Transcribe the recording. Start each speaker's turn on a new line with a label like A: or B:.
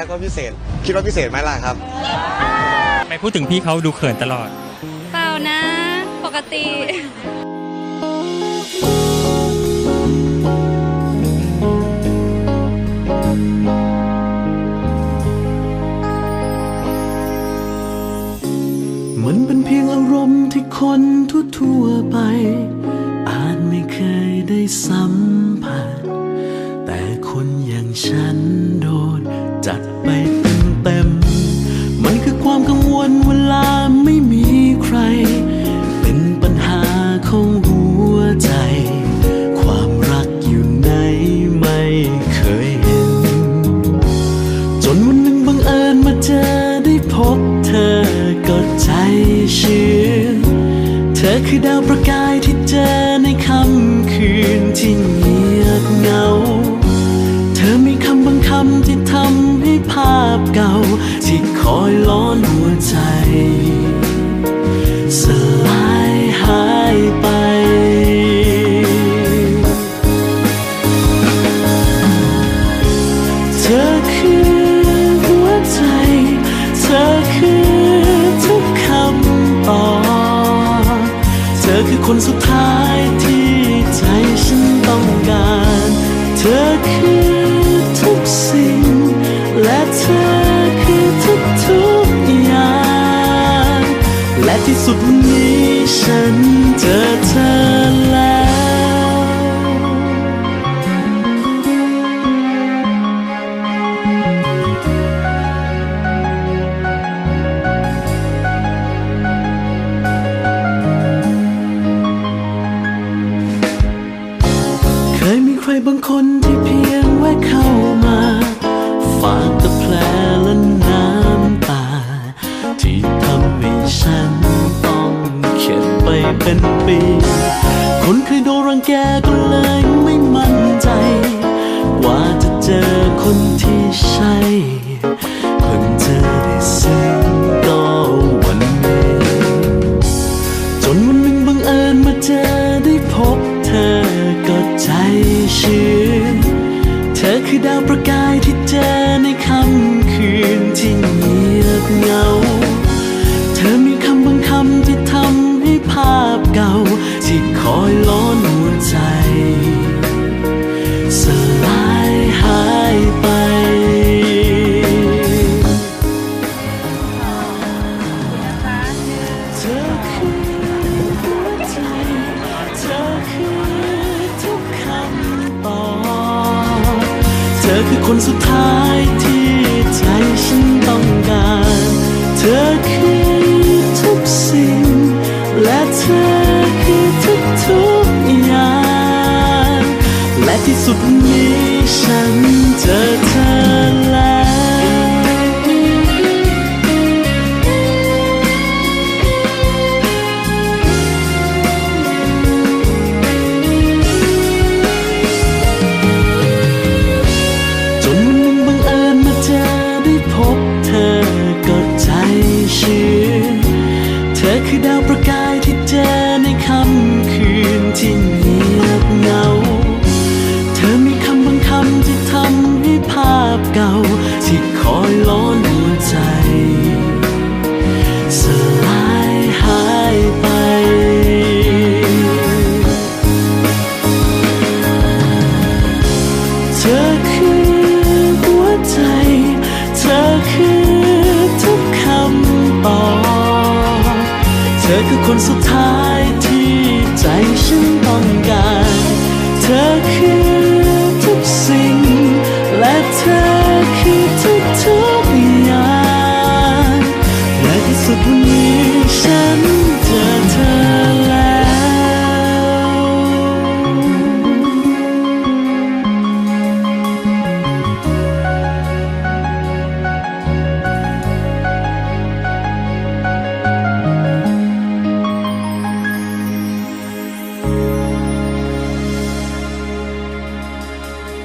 A: ครับก็พิเศษ คิดว่าพิเศษไหมล่ะครับ
B: ทำไมพูดถึงพี่เขาดูเขินตลอด
C: เปล่านะ ปกติ
D: มันเป็นเพียงอารมณ์ที่คนทั่วๆไป อาจไม่เคยได้สัมผัส แต่คนอย่างฉันโดน เจอได้พบเธอก็ใจชื้น เธอคือดาวประกายที่เจอในค่ำคืนที่เงียบเงา เธอมีคำบางคำที่ทำให้ภาพเก่า ที่คอยล้อนหัวใจสล คนสุดท้ายที่ใจฉันต้องการ เธอคือทุกสิ่ง และเธอคือทุกทุกอย่าง และที่สุด คยมีใครบางคนที่เพียงแวะเข้ามา ฝากแต่แผลและน้ำตา ที่ทำให้ฉันต้องเข็ดไปเป็นปี คนเคยโดนรังแกก็เลยไม่มั่นใจ ว่าจะเจอคนที่ใช่เพิ่งเจอได้ซึ้งก็วันนี้ จนวันหนึ่งบังเอิญมาเจอ ชื้น เธอคือดาวประกายที่ อคือคนสุดท้ายที่ใจฉันต้องการ เธอคือทุกสิ่ง และเธอคือทุกทุกอย่าง และที่สุดนี้ฉันเจอเธอ คือคนสุดท้าย